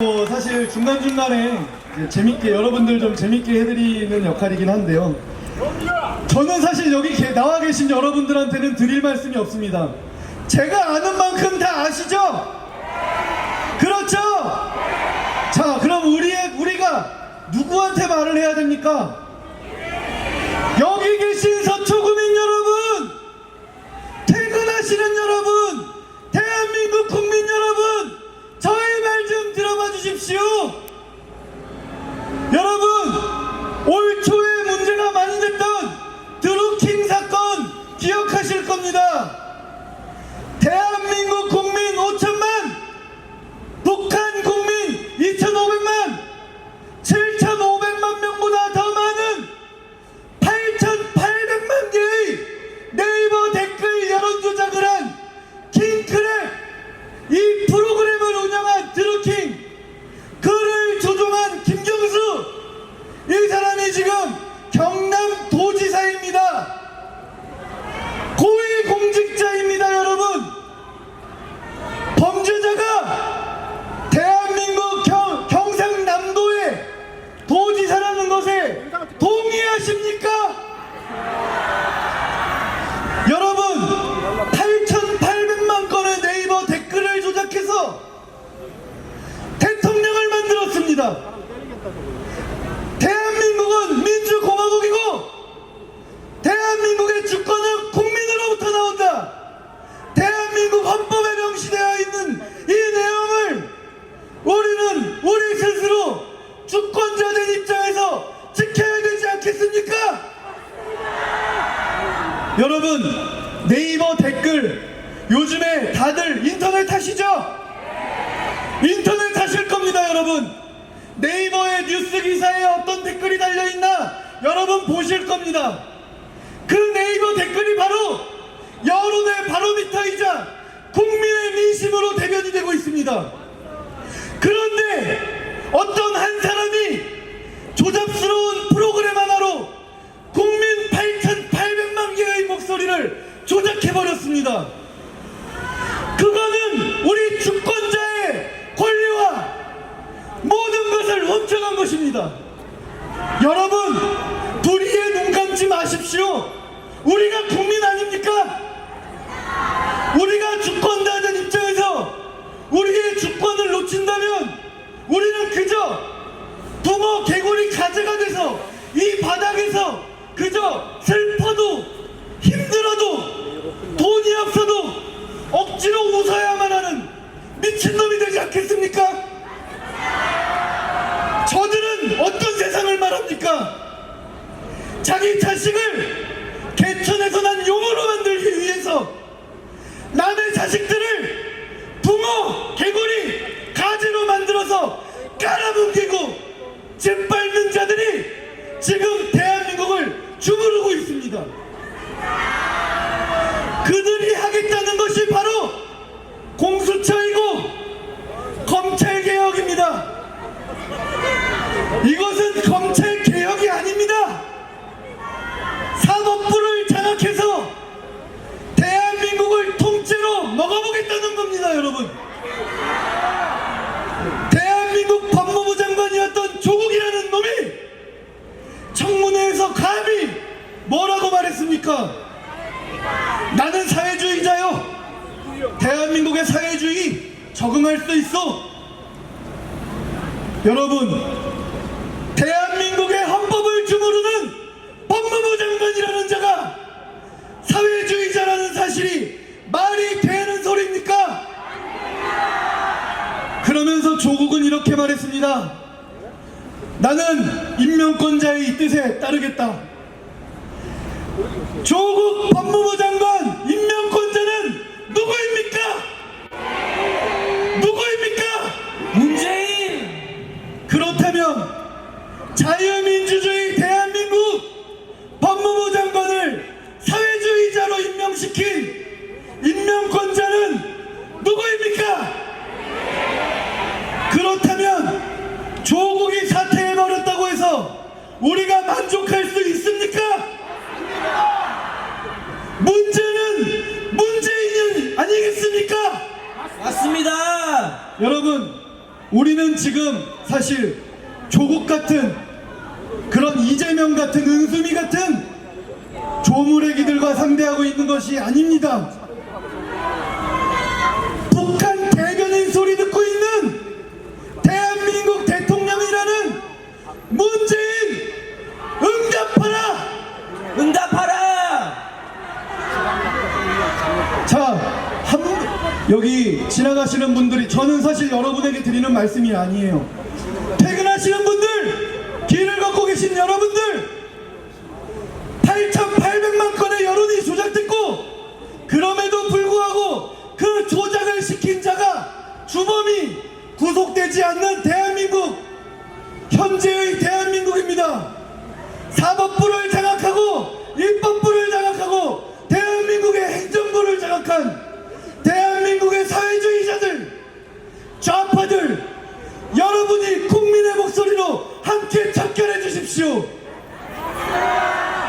뭐 사실 중간중간에 재밌게 여러분들 좀 재밌게 해드리는 역할이긴 한데요. 저는 사실 여기 계- 나와 계신 여러분들한테는 드릴 말씀이 없습니다. 제가 아는 만큼 다 아시죠? 그렇죠? 자, 그럼 우리의, 우리가 누구한테 말을 해야 됩니까? 여기 계신 서초구민 여러분! 퇴근하시는 여러분! 대한민국 국민 여러분! 저의 말 좀 들어봐 주십시오! 여러분! 올 초에 문제가 많이 됐던 드루킹 사건 기억하실 겁니다. 대한민국 국민 5천만! 북한 국민 2,500만! 7,500만 명보다 더 많은 8,800만 개의 네이버 댓글 여론 조작을 한 킹크랩 이 프로그램을 운영한 드루킹 그를 조종한 김경수 이 사람이 지금 경남 도지사입니다. 고위 공직자입니다, 여러분. 범죄자가 대한민국 경, 경상남도의 도지사라는 것에 동의하십니까? 여러분 8,800만 건의 네이버 댓글을 조작해서 대통령을 만들었습니다. 대한민국은 민주공화국이고 대한민국의 주권은 국민으로부터 나온다. 대한민국 헌법에 명시되어 있는 이 내용을 우리는 우리 스스로 주권자된 입장에서 지켜야 되지 않겠습니까? 여러분 네이버 댓글 요즘에 다들 인터넷 하시죠? 인터넷 하실 겁니다 여러분 네이버의 뉴스 기사에 어떤 댓글이 달려있나 여러분 보실 겁니다 그 네이버 댓글이 바로 여론의 바로미터이자 국민의 민심으로 대변이 되고 있습니다 그런데 어떤 한 사람이 조잡스러운 프로그램 하나로 국민 8,800만 개의 목소리를 조작해버렸습니다. 것입니다. 여러분, 불의에 눈 감지 마십시오. 우리가 국민 아닙니까? 우리가 주권자된 입장에서 우리의 주권을 놓친다면 우리는 그저 붕어 개구리 가재가 돼서 이 바닥에서 그저 슬퍼도 힘들어도 돈이 없어도 억지로 웃어야만 하는 미친놈이 되지 않겠습니까? 저들은 어떤 세상을 말합니까? 자기 자식을 개천에서 난 용으로 만들기 위해서 남의 자식들을 붕어, 개구리, 가지로 만들어서 깔아뭉개고 짓밟는 자들이 지금 대한민국을 주무르고 있습니다. 그들이 하겠다는 것이 바로 공수처이고 검찰개혁입니다. 이것은 검찰 개혁이 아닙니다. 사법부를 장악해서 대한민국을 통째로 먹어보겠다는 겁니다, 여러분. 대한민국 법무부 장관이었던 조국이라는 놈이 청문회에서 감히 뭐라고 말했습니까? 나는 사회주의자요. 대한민국의 사회주의 적응할 수 있어. 여러분, 대한민국의 헌법을 주무르는 법무부 장관이라는 자가 사회주의자라는 사실이 말이 되는 소리입니까? 그러면서 조국은 이렇게 나는 임명권자의 뜻에 따르겠다. 조국 법무부 장관 임명권자는 누구입니까? 누구입니까? 문재인 그렇다면 자유민주주의 대한민국 법무부 장관을 사회주의자로 임명시킨 임명권자는 누구입니까? 그렇다면 조국이 사퇴해버렸다고 해서 우리가 만족할 수 있습니까? 문제는 문재인이 아니겠습니까? 맞습니다. 여러분 우리는 지금 사실 조국 같은 그런 이재명 같은 은수미 같은 조무래기들과 상대하고 있는 것이 아닙니다. 북한 대변인 소리 듣고 있는 대한민국 대통령이라는 문재인 응답하라! 응답하라! 자, 한, 여기 지나가시는 분들이 저는 사실 여러분에게 드리는 말씀이 아니에요. 퇴근하시는 분들, 길을 걷고 계신 여러분들, 8,800만 건의 여론이 조작됐고, 그럼에도 불구하고 그 조작을 시킨 자가 주범이 구속되지 않는 대한민국, 현재의 대한민국입니다. 사법부를 장악하고 입법부를 장악하고 대한민국의 행정부를 장악한 대한민국의 사회주의자들 좌파들 여러분이 국민의 목소리로 함께 척결해 주십시오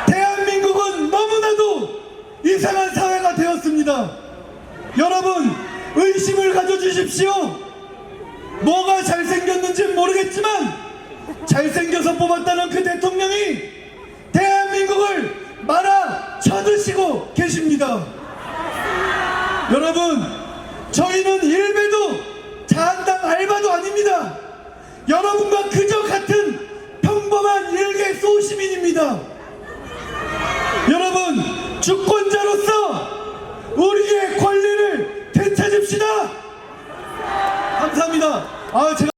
대한민국은 너무나도 이상한 사회가 되었습니다 여러분 의심을 가져주십시오 뭐가 잘생겼는지 모르겠지만 잘생겨서 뽑았다는 그 대통령이 대한민국을 말아 쳐드시고 계십니다. 여러분, 저희는 일배도 자한당 알바도 아닙니다. 여러분과 그저 같은 평범한 일개 소시민입니다. 여러분, 주권자로서 우리의 권리를 되찾읍시다. 감사합니다. 아, 제가